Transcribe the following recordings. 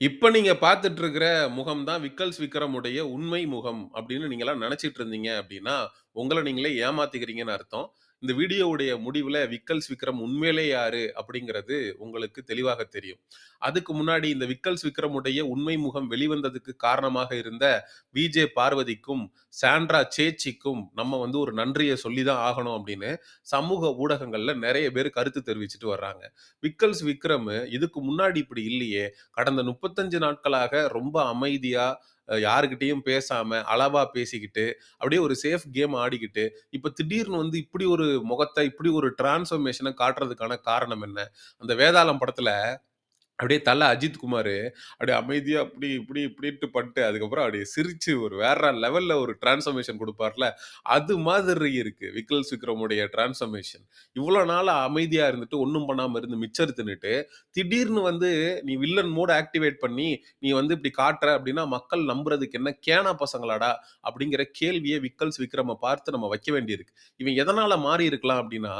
இப்ப நீங்க பார்த்துட்டு இருக்கிற முகம் தான் விக்கல்ஸ் விக்ரமுடைய உண்மை முகம் அப்படின்னு நீங்கலாம் நினச்சிட்டு இருந்தீங்க அப்படின்னா, உங்கள நீங்களே ஏமாத்திக்கிறீங்கன்னு அர்த்தம். இந்த வீடியோவுடைய முடிவில் விக்கல்ஸ் விக்ரம் உண்மையிலே யாரு அப்படிங்கிறது உங்களுக்கு தெளிவாக தெரியும். அதுக்கு முன்னாடி இந்த விக்கல்ஸ் விக்ரமுடைய உண்மை முகம் வெளிவந்ததுக்கு காரணமாக இருந்த விஜே பார்வதிக்கும், சாண்ட்ரா சேச்சிக்கும் நம்ம வந்து ஒரு நன்றியை சொல்லி தான் ஆகணும் அப்படின்னு சமூக ஊடகங்கள்ல நிறைய பேர் கருத்து தெரிவிச்சுட்டு வர்றாங்க. விக்கல்ஸ் விக்ரம் இதுக்கு முன்னாடி இப்படி இல்லையே! கடந்த 35 நாட்களாக ரொம்ப அமைதியாக யாருக்கிட்டேயும் பேசாமல் பேசாம, அளவா பேசிக்கிட்டு, அப்படியே ஒரு சேஃப் கேம் ஆடிக்கிட்டு, இப்ப திடீர்னு வந்து இப்படி ஒரு முகத்தை இப்படி ஒரு டிரான்ஸ்ஃபர்மேஷனை காட்டுறதுக்கான காரணம் என்ன? அந்த வேதாளம் படத்துல அப்படியே தல அஜித்குமாரு அப்படியே அமைதியா அப்படி, இப்படி, இப்படின்ட்டு பண்ணிட்டு, அதுக்கப்புறம் அப்படியே சிரிச்சு ஒரு வேற லெவல்ல ஒரு டிரான்ஸ்ஃபர்மேஷன் கொடுப்பார்ல அது மாதிரி இருக்கு விக்கல் விக்ரமுடைய டிரான்ஸ்ஃபர்மேஷன். இவ்வளோ நாளா அமைதியா இருந்துட்டு, ஒன்றும் பண்ணாம இருந்து மிச்சர் தின்னுட்டு, திடீர்னு வந்து நீ வில்லன் மோட் ஆக்டிவேட் பண்ணி, நீ வந்து இப்படி காட்டுற அப்படின்னா, மக்கள் நம்புறதுக்கு என்ன கேனா பசங்களாடா? அப்படிங்கிற கேள்வியை விக்கல்ஸ் விக்ரம பார்த்து நம்ம வைக்க வேண்டியிருக்கு. இவன் எதனால மாறி இருக்கலாம் அப்படின்னா,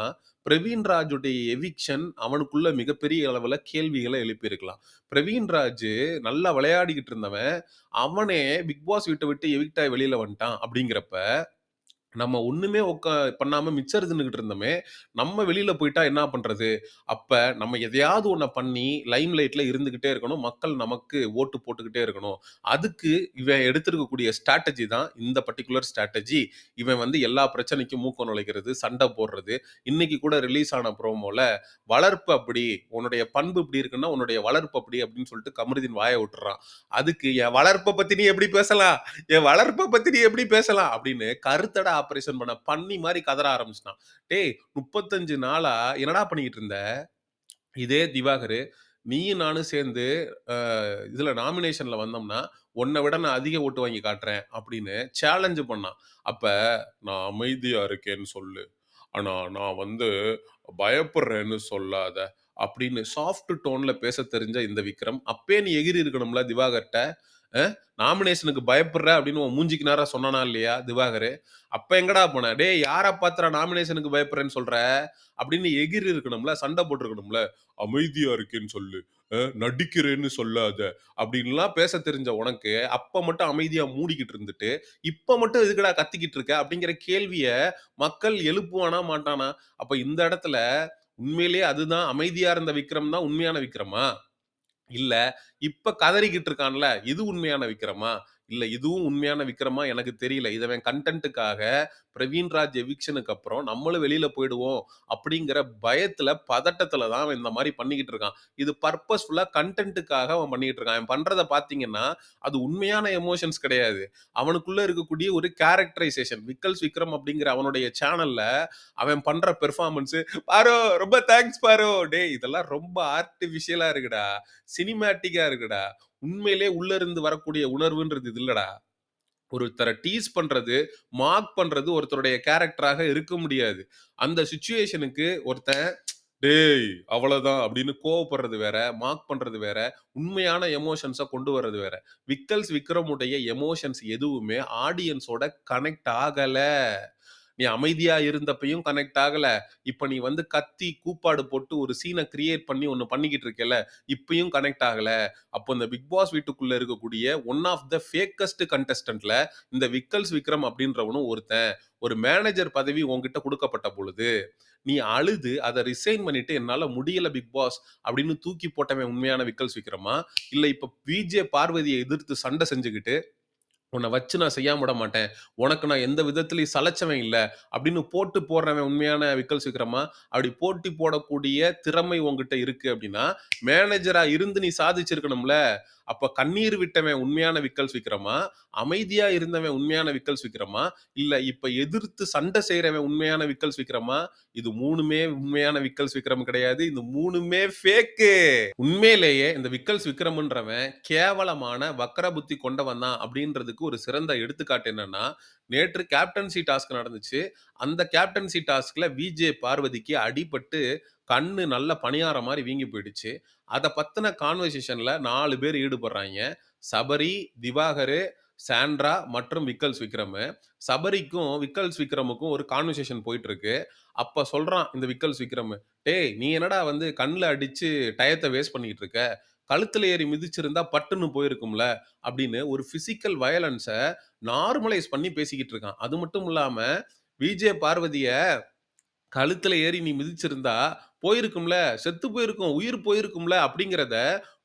பிரவீன் ராஜுடைய எவிக்ஷன் அவனுக்குள்ள மிகப்பெரிய அளவில் கேள்விகளை எழுப்பியிருக்கலாம். பிரவீன் ராஜ் நல்லா விளையாடிக்கிட்டு இருந்தவன், அவனே பிக் பாஸ் வீட்ட விட்டு எவிக்டாய் வெளியில் வெளியில வந்துட்டான் அப்படிங்கிறப்ப, நம்ம ஒண்ணுமே உக்கா பண்ணாம மிச்சம் இருந்துகிட்டு இருந்தோமே, நம்ம வெளியில போயிட்டா என்ன பண்றது? அப்ப நம்ம எதையாவது ஒண்ண பண்ணி லைம் லைட்ல இருந்துகிட்டே இருக்கணும். மக்கள் நமக்கு ஓட்டு போட்டுக்கிட்டே இருக்கணும். அதுக்கு இவன் எடுத்திருக்கக்கூடிய ஸ்ட்ராட்டஜி தான் இந்த பர்ட்டிகுலர் ஸ்ட்ராட்டஜி. இவன் வந்து எல்லா பிரச்சனைக்கும் மூக்கம் நுழைக்கிறது, சண்டை போடுறது. இன்னைக்கு கூட ரிலீஸ் ஆன ப்ரோமோல வளர்ப்பு அப்படி, உன்னுடைய பண்பு இப்படி இருக்குன்னா, உன்னுடைய வளர்ப்பு அப்படி அப்படின்னு சொல்லிட்டு கமருதீன் வாய விட்டுர்றான். அதுக்கு என் வளர்ப்ப பத்தி நீ எப்படி பேசலாம்? என் வளர்ப்ப பத்தி நீ எப்படி பேசலாம்? அப்படின்னு கருத்தடா ஆப்ரேஷன் பண்ண பண்ணி மாதிரி கதற ஆரம்பிச்சிட்டான் டேய் 35 நாளா என்னடா பண்ணிக்கிட்டு இருந்த? இதே திவாகரு, நீயும் நானும் சேர்ந்து இதில் இதுல நாமினேஷன்ல வந்தோம்னா, உன்னை விட நான் அதிக ஓட்டு வாங்கி காட்டுறேன் அப்படின்னு சேலஞ்ச் பண்ணான். அப்ப நான் அமைதியா இருக்கேன்னு சொல்லு. ஆனா நான் வந்து பயப்படுறேன்னு சொல்லாத. அப்படின்னு சாஃப்ட் டோன்ல பேச தெரிஞ்ச இந்த விக்ரம், அப்பயே நீ எகிறி இருக்கணும்ல திவாகர்ட்ட. நாமினேஷனுக்கு பயப்படுற அப்படின்னு உன் மூஞ்சிக்கு நேரம் சொன்னானா இல்லையா திவாகரு? அப்ப எங்கடா போன? டேய் யார பார்த்துடா நாமினேஷனுக்கு பயப்படுறேன்னு சொல்ற? அப்படின்னு எகிறி இருக்கணும்ல, சண்டை போட்டுருக்கணும்ல. அமைதியா இருக்கேன்னு சொல்லு. நடிக்கிறேன்னு சொல்லாத. அப்படின்லாம் பேசத் தெரிஞ்ச உனக்கு, அப்ப மட்டும் அமைதியா மூடிக்கிட்டு இருந்துட்டு, இப்ப மட்டும் இதுக்கடா கத்திக்கிட்டு இருக்க? அப்படிங்கிற கேள்விய மக்கள் எழுப்புவானா, மாட்டானா? அப்ப இந்த இடத்துல உண்மையிலேயே அதுதான் அமைதியா இருந்த விக்ரம் தான் உண்மையான விக்ரமா? இல்ல, இப்ப கதறிக்கிட்டு இருக்கான்ல, இது உண்மையான விக்ரமா? இல்ல இதுவும் உண்மையான விக்ரமா எனக்கு தெரியல. இதை அவன் பிரவீன்ராஜ் பிரவீன் ராஜ் எவிக்ஷனுக்கு அப்புறம் நம்மளும் வெளியில போயிடுவோம் அப்படிங்கிற பயத்துல, பதட்டத்துல தான் அவன் இந்த மாதிரி பண்ணிக்கிட்டு இருக்கான். இது பர்பஸ்ஃபுல்லாக கண்டென்ட்டுக்காக அவன் பண்ணிக்கிட்டு இருக்கான். அவன் பண்றத பார்த்தீங்கன்னா, அது உண்மையான எமோஷன்ஸ் கிடையாது. அவனுக்குள்ள இருக்கக்கூடிய ஒரு கேரக்டரைசேஷன். விக்கல்ஸ் விக்ரம் அப்படிங்கிற அவனுடைய சேனல்ல அவன் பண்ற பெர்ஃபார்மன்ஸ் "பாரோ ரொம்ப தேங்க்ஸ் பாரோ." டே இதெல்லாம் ரொம்ப ஆர்டிபிஷியலா இருக்குடா. சினிமேட்டிக்கா இருக்குடா. உண்மையிலேயே உள்ள இருந்து வரக்கூடிய உணர்வுன்றது இது இல்லடா. ஒருத்தரை டீஸ் பண்றது, மார்க் பண்றது ஒருத்தருடைய கேரக்டராக இருக்க முடியாது. அந்த சுச்சுவேஷனுக்கு ஒருத்தன் "டேய் அவ்வளவுதான் அப்படின்னு கோவப்படுறது வேற, மார்க் பண்றது வேற, உண்மையான எமோஷன்ஸை கொண்டு வர்றது வேற. விக்கல்ஸ் விக்ரமுடைய எமோஷன்ஸ் எதுவுமே ஆடியன்ஸோட கனெக்ட் ஆகலை நீ அமைதியா இருந்தப்பையும் கனெக்ட் ஆகல. இப்ப நீ வந்து கத்தி, கூப்பாடு போட்டு ஒரு சீனை கிரியேட் பண்ணி ஒண்ணு பண்ணிக்கிட்டு இருக்கல இப்பயும் கனெக்ட் ஆகல. அப்போ இந்த பிக் பாஸ் வீட்டுக்குள்ள இருக்கக்கூடிய ஒன் ஆஃப் த ஃபேக்கஸ்ட் கண்டஸ்டன்ட்ல இந்த விக்கல்ஸ் விக்ரம் அப்படின்றவனும் ஒருத்தன். ஒரு மேனேஜர் பதவி உங்ககிட்ட கொடுக்கப்பட்ட பொழுது, நீ அழுது அதை ரிசைன் பண்ணிட்டு என்னால முடியல பிக் பாஸ் அப்படின்னு தூக்கி போட்டவன் உண்மையான விக்கல்ஸ் விக்ரமா? இல்ல இப்ப விஜே பார்வதியை எதிர்த்து சண்டை செஞ்சுக்கிட்டு உன்ன வச்சு நான் செய்யாம விட மாட்டேன். உனக்கு நான் எந்த விதத்திலயும் சலைச்சவன் இல்லை அப்படின்னு போட்டு போடுறவன் உண்மையான விக்கல் சீக்கிரமா அப்படி போட்டி போடக்கூடிய திறமை உன்கிட்ட இருக்கு அப்படின்னா, மேனேஜரா இருந்து நீ சாதிச்சிருக்கணும்ல. அப்ப கண்ணீர் விட்டவன் உண்மையான விக்கல்ஸ் விக்ரமா? அமைதியா இருந்தவன் உண்மையான விக்கல்ஸ் விக்ரமா? இல்ல இப்ப எதிர்த்து சண்டை செய்யறவன் உண்மையான விக்கல்ஸ் விக்ரமா? இது மூணுமே உண்மையான விக்கல்ஸ் விக்ரம் கிடையாது. இந்த மூணுமே ஃபேக்கு. உண்மையிலேயே இந்த விக்கல்ஸ் விக்ரம்ன்றவன் கேவலமான வக்கர புத்தி கொண்டவன் தான் அப்படின்றதுக்கு ஒரு சிறந்த எடுத்துக்காட்டு என்னன்னா, நேற்று கேப்டன்சி டாஸ்க் நடந்துச்சு. அந்த கேப்டன்சி டாஸ்க்ல விஜே பார்வதிக்கு அடிபட்டு கண்ணு நல்ல பணியார மாதிரி வீங்கி போயிடுச்சு. அதை பத்தின கான்வர்சேஷன்ல நாலு பேர் ஈடுபடுறாய்ங்க. சபரி, திவாகரு, சாண்ட்ரா மற்றும் விக்கல்ஸ் விக்ரமு. சபரிக்கும், விக்கல்ஸ் விக்ரமுக்கும் ஒரு கான்வர்சேஷன் போயிட்டுருக்கு அப்போ அப்ப சொல்றான் இந்த விக்கல்ஸ் விக்ரமு, "டேய் நீ என்னடா வந்து கண்ல அடிச்சு டயத்த வேஸ்ட் பண்ணிக்கிட்டு இருக்க? கழுத்துல ஏறி மிதிச்சிருந்தா பட்டுன்னு போயிருக்கும்ல அப்படின்னு ஒரு பிசிக்கல் வயலன்ஸ நார்மலைஸ் பண்ணி பேசிக்கிட்டு இருக்கான். அது மட்டும் இல்லாம விஜே பார்வதிய கழுத்துல ஏறி நீ மிதிச்சிருந்தா போயிருக்கும்ல, செத்து போயிருக்கும், உயிர் போயிருக்கும்ல அப்படிங்கிறத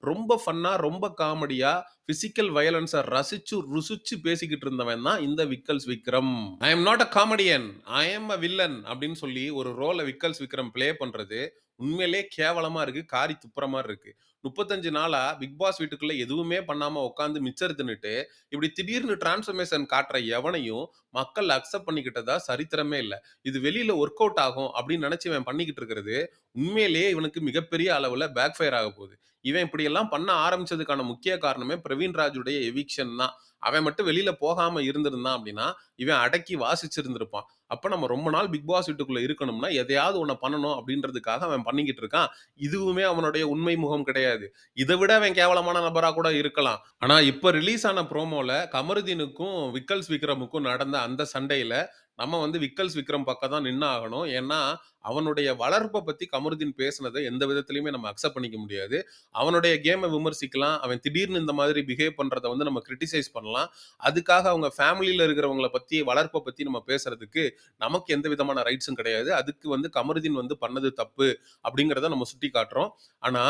ரொம்ப ஃபன்னா, ரொம்ப காமெடியா பிசிக்கல் வயலன்ஸை ரசிச்சு, ருசிச்சு பேசிக்கிட்டு இருந்தவன் தான் இந்த Vikkals Vikram. I am not a comedian. I am a villain அப்படின்னு சொல்லி ஒரு ரோலை விக்கல்ஸ் விக்ரம் ப்ளே பண்றது உண்மையிலேயே கேவலமா இருக்கு. காரி துப்புற மாதிரி இருக்கு. 35 நாளா பிக் பாஸ் வீட்டுக்குள்ள எதுவுமே பண்ணாம உட்காந்து மிச்சர் தின்னுட்டு, இப்படி திடீர்னு டிரான்ஸ்ஃபர்மேஷன் காட்டுற எவனையும் மக்கள் அக்செப்ட் பண்ணிக்கிட்டதா சரித்திரமே இல்லை இது வெளியில ஒர்க் அவுட் ஆகும் அப்படின்னு நினைச்சு இவன் பண்ணிக்கிட்டு இருக்கிறது, உண்மையிலேயே இவனுக்கு மிகப்பெரிய அளவுல பேக் ஃபயர் ஆகப் போகுது. இவன் இப்படியெல்லாம் பண்ண ஆரம்பிச்சதுக்கான முக்கிய காரணமே பிரவீன் ராஜுடைய எவிக்ஷன் தான். அவன் மட்டும் வெளியில போகாம இருந்திருந்தான் அப்படின்னா, இவன் அடக்கி வாசிச்சிருந்திருப்பான். அப்ப நம்ம ரொம்ப நாள் பிக் பாஸ் வீட்டுக்குள்ள இருக்கணும்னா, எதையாவது ஒண்ண பண்ணணும் அப்படின்றதுக்காக அவன் பண்ணிக்கிட்டு இருக்கான். இதுவுமே அவனுடைய உண்மை முகம் கிடையாது. இதை விட அவன் கேவலமான நபரா கூட இருக்கலாம். ஆனா இப்ப ரிலீஸ் ஆன ப்ரோமோல கமருதீனுக்கும், விக்கல்ஸ் விக்ரமுக்கும் நடந்த அந்த சண்டையில நம்ம வந்து விக்கல்ஸ் விக்ரம் பக்கம் தான் நின்று ஆகணும். ஏன்னா, அவனுடைய வளர்ப்பை பத்தி கமருதீன் பேசுனதை எந்த விதத்திலயுமே நம்ம அக்செப்ட் பண்ணிக்க முடியாது. அவனுடைய கேமை விமர்சிக்கலாம். அவன் திடீர்னு இந்த மாதிரி பிஹேவ் பண்றதை வந்து நம்ம கிரிட்டிசைஸ் பண்ணலாம். அதுக்காக அவங்க ஃபேமிலியில இருக்கிறவங்கள பத்தி, வளர்ப்பை பத்தி நம்ம பேசுறதுக்கு நமக்கு எந்த விதமான ரைட்ஸும் கிடையாது. அதுக்கு வந்து கமருதீன் வந்து பண்ணது தப்பு அப்படிங்கிறத நம்ம சுட்டி காட்டுறோம் ஆனா,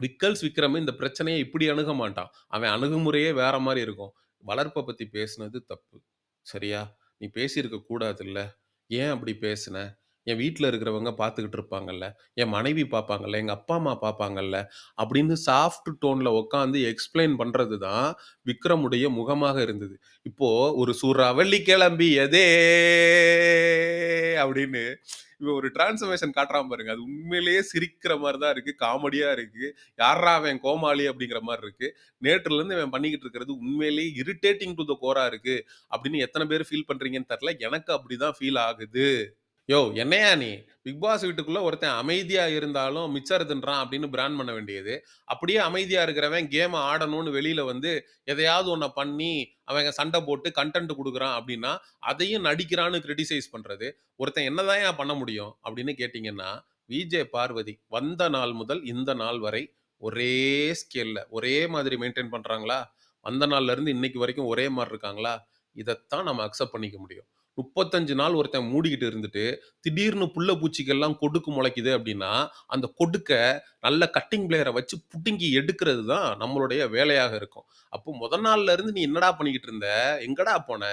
விக்கல்ஸ் விக்ரம் இந்த பிரச்சனையை இப்படி அணுக மாட்டான். அவன் அணுகுமுறையே வேற மாதிரி இருக்கும். வளர்ப்பை பத்தி பேசுனது தப்பு. சரியா? நீ பேசியிருக்க கூடாதுல்ல. ஏன் அப்படி பேசின? என் வீட்ல இருக்கிறவங்க பார்த்துக்கிட்டு இருப்பாங்கல்ல. என் மனைவி பார்ப்பாங்கல்ல. எங்க அப்பா, அம்மா பார்ப்பாங்கல்ல. அப்படின்னு சாஃப்ட் டோன்ல உட்காந்து எக்ஸ்பிளைன் பண்றது தான் விக்ரமுடைய முகமாக இருந்தது. இப்போ ஒரு சூறாவளி கிளம்பியதே அப்படின்னு இவன் ஒரு டிரான்ஸ்ஃபர்மேஷன் காட்டுறான் பாருங்க. அது உண்மையிலேயே சிரிக்கிற மாரி தான் இருக்கு. காமெடியா இருக்கு. யார்றா அவன் கோமாளி அப்படிங்கிற மாரி இருக்கு. நேற்றுலேருந்து இவன் பண்ணிக்கிட்டு இருக்கிறது உண்மையிலேயே இரிட்டேட்டிங் டூ த கோரா இருக்கு. அப்படின்னு எத்தன பேர் ஃபீல் பண்றீங்கன்னு தெரில எனக்கு அப்படிதான் ஃபீல் ஆகுது. யோவ்! என்னையா நீ? பிக் பாஸ் வீட்டுக்குள்ள ஒருத்தன் அமைதியா இருந்தாலும் மிச்சர் தின்றான் அப்படின்னு பிராண்ட் பண்ண வேண்டியது. அப்படியே அமைதியா இருக்கிறவன் கேம ஆடணும்னு வெளியில வந்து எதையாவது ஒண்ண பண்ணி, அவன் சண்ட போட்டு கன்டென்ட் குடுக்குறான் அப்படின்னா, அதையும் நடிக்கிறான்னு கிரிட்டிசைஸ் பண்றது. ஒருத்தன் என்னதான்யா பண்ண முடியும்? அப்படின்னு கேட்டீங்கன்னா, விஜே பார்வதி வந்த நாள் முதல் இந்த நாள் வரை ஒரே ஸ்கேல்ல, ஒரே மாதிரி மெயின்டெயின் பண்றாங்களா? வந்த நாள்ல இருந்து இன்னைக்கு வரைக்கும் ஒரே மாரி இருக்காங்களா? இதத்தான் நம்ம அக்செப்ட் பண்ணிக்க முடியும். 35 நாள் ஒருத்தன் மூடிக்கிட்டு இருந்துட்டு, திடீர்னு புள்ள பூச்சிக்கெல்லாம் கொடுக்கு முளைக்குது அப்படின்னா, அந்த கொடுக்க நல்ல கட்டிங் பிளேயரை வச்சு புடுங்கி எடுக்கிறது தான் நம்மளுடைய வேலையாக இருக்கும். அப்போ முதல் நாள்ல இருந்து நீ என்னடா பண்ணிக்கிட்டு இருந்த? எங்கடா போன?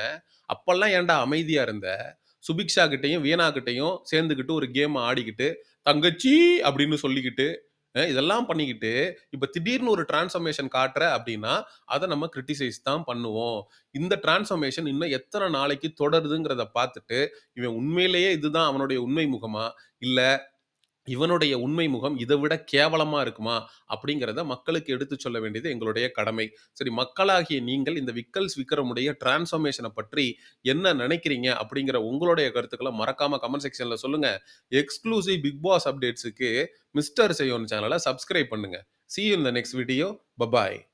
அப்பெல்லாம் ஏன்டா அமைதியா இருந்த? சுபிக்ஷா கிட்டையும் வீணா கிட்டையும் சேர்ந்துக்கிட்டு ஒரு கேம் ஆடிக்கிட்டு, "தங்கச்சி" அப்படின்னு சொல்லிக்கிட்டு, அ இதெல்லாம் பண்ணிக்கிட்டு, இப்ப திடீர்னு ஒரு டிரான்ஸ்ஃபர்மேஷன் காட்டுற அப்படின்னா, அத நம்ம கிரிட்டிசைஸ் தான் பண்ணுவோம். இந்த டிரான்ஸ்ஃபர்மேஷன் இன்னும் எத்தன நாளைக்கு தொடருதுங்கிறத பார்த்துட்டு, இவன் உண்மையிலேயே இதுதான் அவனுடைய உண்மை முகமா? இல்ல இவனுடைய உண்மை முகம் இதை விட கேவலமா இருக்குமா? அப்படிங்கிறத மக்களுக்கு எடுத்துச் சொல்ல வேண்டியது எங்களுடைய கடமை. சரி மக்களாகிய நீங்கள் இந்த விக்கல்ஸ் விக்ரமுடைய டிரான்ஸ்ஃபர்மேஷனை பற்றி என்ன நினைக்கிறீங்க? அப்படிங்கிற உங்களுடைய கருத்துக்களை மறக்காம கமெண்ட் செக்ஷன்ல சொல்லுங்க. எக்ஸ்க்ளூசிவ் பிக் பாஸ் அப்டேட்ஸுக்கு மிஸ்டர் செய்யோன் சேனலை சப்ஸ்கிரைப் பண்ணுங்க. See in the next video. Bye bye.